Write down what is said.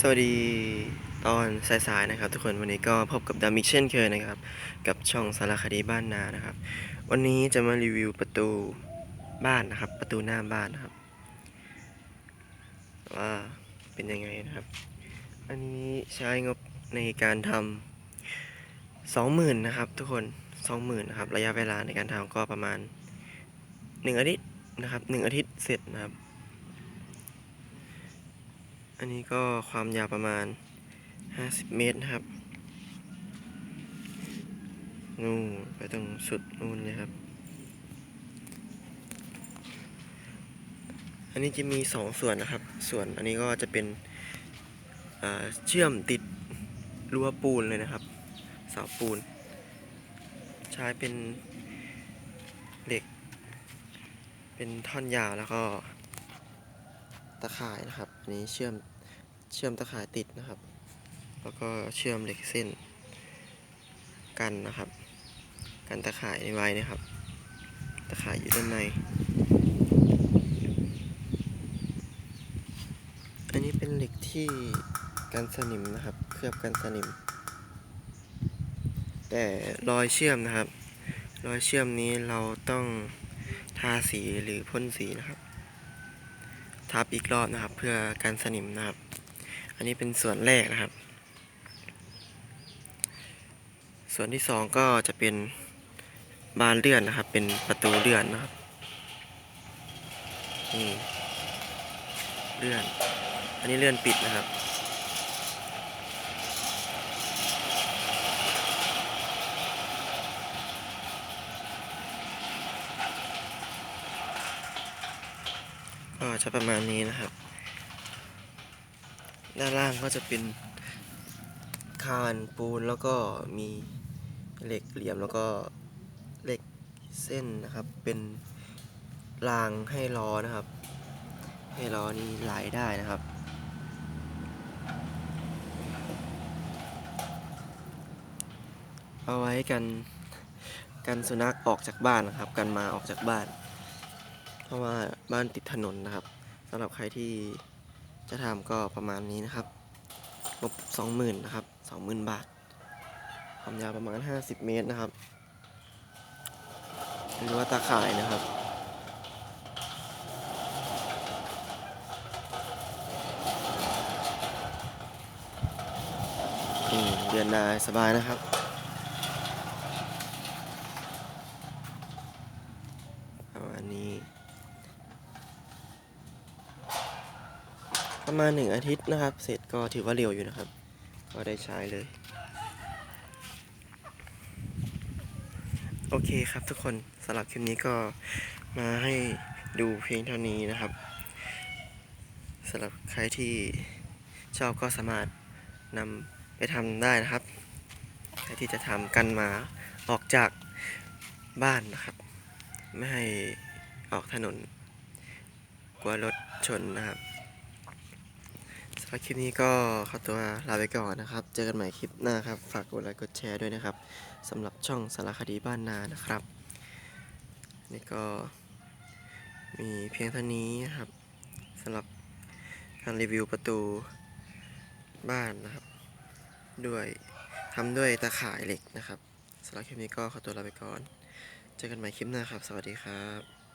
สวัสดีตอนสายๆนะครับ ทุกคนวันนี้ก็พบกับดามิกเช่นเคยนะครับ กับช่องสารคดีบ้านนานะครับ วันนี้จะมารีวิวประตูบ้านนะครับ ประตูหน้าบ้านนะครับว่าเป็นยังไงนะครับ อันนี้ใช้งบในการทำสองหมื่นนะครับ ทุกคนสองหมื่นนะครับ ระยะเวลาในการทำก็ประมาณหนึ่งอาทิตย์นะครับหนึ่งอาทิตย์เสร็จนะครับ อันนี้ก็ความยาวประมาณ 50 เมตรนะครับ นู่นไปตรงสุดนู่นเลยครับ อันนี้จะมีสองส่วนนะครับ ส่วนอันนี้ก็จะเป็นเชื่อมติดรั้วปูนเลยนะครับเสาปูน ใช้เป็นเหล็ก เป็นท่อนยาวแล้วก็ ตะข่ายนะครับ อันนี้เชื่อมเชื่อมตะข่ายติดนะครับ แล้วก็เชื่อมเหล็กเส้น กันนะครับ กันตะข่ายในไว้นะครับ ตะข่ายอยู่ด้านใน อันนี้เป็นเหล็กที่กันสนิมนะครับ เคลือบกันสนิม แต่รอยเชื่อมนะครับ รอยเชื่อมนี้เราต้องทาสีหรือพ่นสีนะครับ ทับอีกรอบนะครับ เพื่อการสนิมนะครับ อันนี้เป็นส่วนแรกนะครับ ส่วนที่สองก็จะเป็นบานเลื่อนนะครับ เป็นประตูเลื่อนนะครับนี่เลื่อน อันนี้เลื่อนปิดนะครับ ก็จะประมาณนี้นะครับ ด้านล่างก็จะเป็นคานปูนแล้วก็มีเหล็กเหลี่ยมแล้วก็เหล็กเส้นนะครับ เป็นรางให้ล้อนะครับ ให้ล้อนี้ไหลได้นะครับเอาไว้กันกันสุนัขออกจากบ้านนะครับ กันมาออกจากบ้าน เพราะว่าบ้านติดถนนนะครับสำหรับใครที่จะทำก็ประมาณนี้นะครับงบสองหมื่นนะครับสองหมื่นบาท ความยาวประมาณห้าสิบเมตรนะครับ หรือว่าตาข่ายนะครับอืมเดือนได้สบายนะครับประมาณนี้ ประมาณหนึ่งอาทิตย์นะครับ เสร็จก็ถือว่าเร็วอยู่นะครับ ก็ได้ใช้เลย โอเคครับทุกคนสำหรับคลิปนี้ก็มาให้ดูเพียงเท่านี้นะครับสำหรับใครที่ชอบก็สามารถนำไปทำได้นะครับใครที่จะทำกันหมาออกจากบ้านนะครับ ไม่ให้ออกถนน กลัวรถชนนะครับ สำหรับคลิปนี้ก็ขอตัวลาไปก่อนนะครับ เจอกันใหม่คลิปหน้าครับ ฝากกดไลค์กดแชร์ด้วยนะครับสำหรับช่องสารคดีบ้านนานะครับ นี่ก็มีเพียงเท่านี้นะครับสำหรับการรีวิวประตูบ้านนะครับ ด้วยทำด้วยตะข่ายเหล็กนะครับสำหรับคลิปนี้ก็ขอตัวลาไปก่อน เจอกันใหม่คลิปหน้าครับ สวัสดีครับ